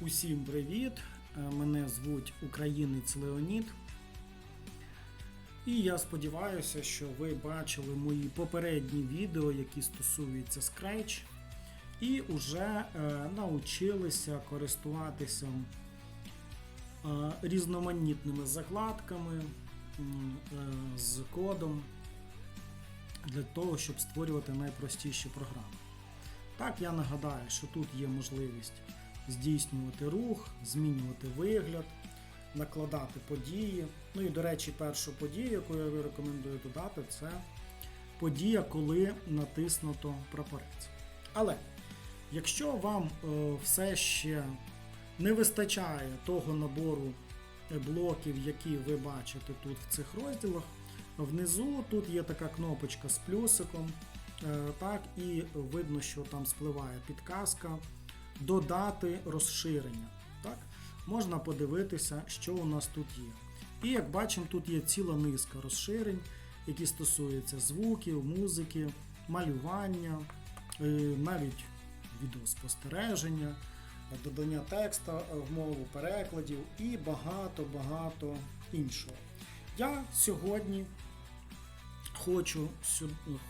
Усім привіт! Е, Мене звуть Українець Леонід. І я сподіваюся, що ви бачили мої попередні відео, які стосуються Scratch, і вже е, научилися користуватися е, різноманітними закладками е, з кодом для того, щоб створювати найпростіші програми. Так, я нагадаю, що тут є можливість здійснювати рух, змінювати вигляд, накладати події. Ну і, до речі, першу подію, яку я рекомендую додати, це подія, коли натиснуто прапорець. Але якщо вам е, все ще не вистачає того набору блоків, які ви бачите тут в цих розділах, внизу тут є така кнопочка з плюсиком. Е, Так, і видно, що там спливає підказка додати розширення. Так? Можна подивитися, що у нас тут є. І як бачимо, тут є ціла низка розширень, які стосуються звуків, музики, малювання, е, навіть відеоспостереження, додання текста в мову перекладів і багато-багато іншого. Я сьогодні хочу,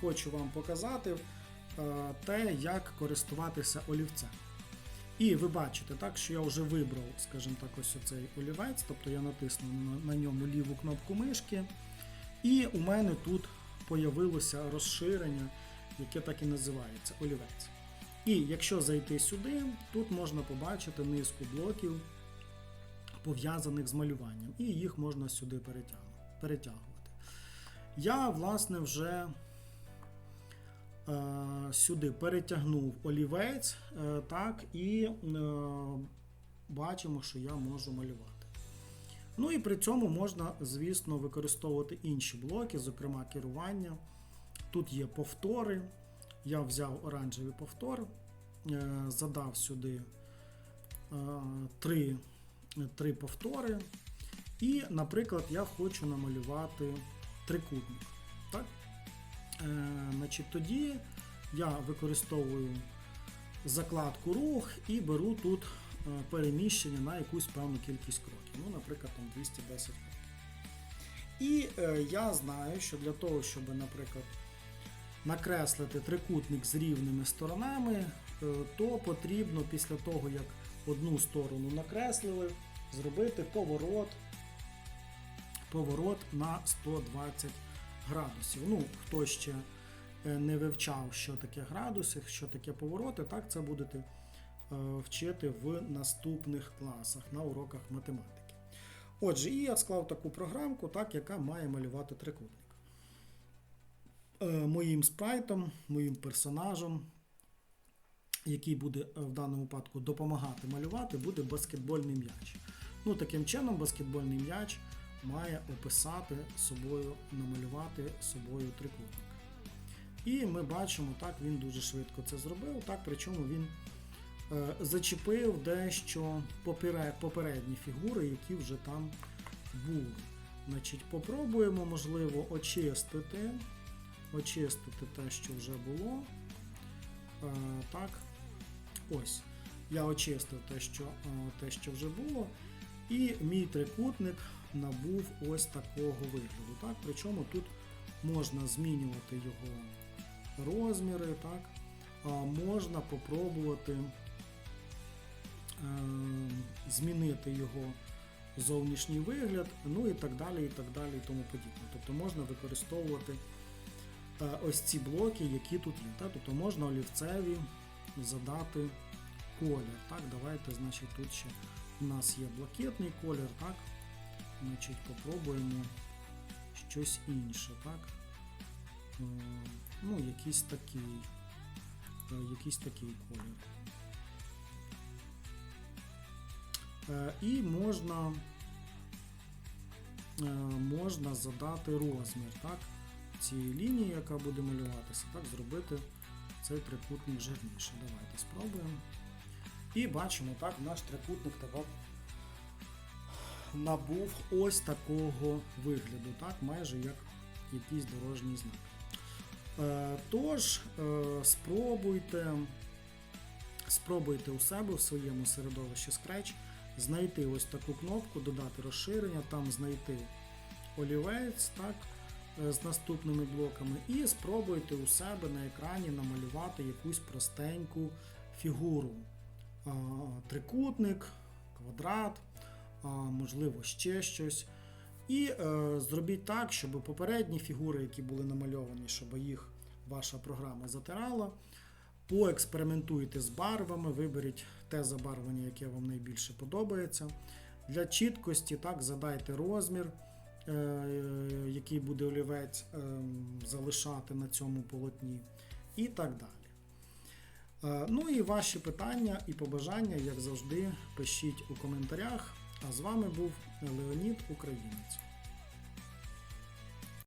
хочу вам показати е, те, як користуватися олівцем. І ви бачите, так, що я вже вибрав, скажімо так, ось оцей олівець, тобто я натиснув на, ньому ліву кнопку мишки, і у мене тут появилося розширення, яке так і називається олівець. І якщо зайти сюди, тут можна побачити низку блоків, пов'язаних з малюванням, і їх можна сюди перетягувати. Я, власне, вже сюди перетягнув олівець, е, так, і е, бачимо, що я можу малювати. Ну і при цьому можна, звісно, використовувати інші блоки, зокрема керування. Тут є повтори. Я взяв оранжевий повтор, е, задав сюди е, три, три повтори. І, наприклад, я хочу намалювати трикутник. Е, значить, тоді я використовую закладку рух і беру тут е, переміщення на якусь певну кількість кроків. Ну, наприклад, там 210 кроків. І е, я знаю, що для того, щоб, наприклад, накреслити трикутник з рівними сторонами, то потрібно після того, як одну сторону накреслили, зробити поворот, поворот на 120 градусів. Ну, хто ще е, не вивчав, що таке градуси, що таке повороти, так це будете е, вчити в наступних класах на уроках математики. Отже, і я склав таку програмку, так, яка має малювати трикутник. Е, Моїм спрайтом, моїм персонажем, який буде в даному випадку допомагати малювати, буде баскетбольний м'яч. Ну, таким чином, баскетбольний м'яч має описати собою, намалювати собою трикутник. І ми бачимо, так, він дуже швидко це зробив, так, причому він е, зачепив дещо попередні фігури, які вже там були. Значить, попробуємо, можливо, очистити, очистити те, що вже було. Е, так, ось. Я очистив те, що, е, те, що вже було. І мій трикутник набув ось такого вигляду. Так? Причому тут можна змінювати його розміри, так? а можна попробувати е, змінити його зовнішній вигляд, ну і так далі, і так далі, і тому подібне. Тобто можна використовувати е, ось ці блоки, які тут є. Так? Тобто можна олівцеві задати колір. Так? Давайте, значить, тут ще у нас є блакитний колір, так? Значить, попробуємо щось інше, так? Е, Ну, якийсь такий, е, якийсь такий колір. Е, І можна, можна задати розмір, так? Цієї лінії, яка буде малюватися, так, зробити цей трикутник жирніше. Давайте спробуємо. І бачимо, так, наш трикутник тепер набув ось такого вигляду, так, майже як якийсь дорожній знак. Е, Тож, е, спробуйте спробуйте у себе в своєму середовищі Scratch знайти ось таку кнопку, додати розширення, там знайти олівець, так, е, з наступними блоками, і спробуйте у себе на екрані намалювати якусь простеньку фігуру. Трикутник, квадрат, можливо, ще щось. І е, зробіть так, щоб попередні фігури, які були намальовані, щоб їх ваша програма затирала. Поекспериментуйте з барвами, виберіть те забарвлення, яке вам найбільше подобається. Для чіткості так, задайте розмір, е, який буде олівець е, залишати на цьому полотні, і так далі. Е, Ну і ваші питання і побажання, як завжди, пишіть у коментарях. А з вами був Леонід Українець.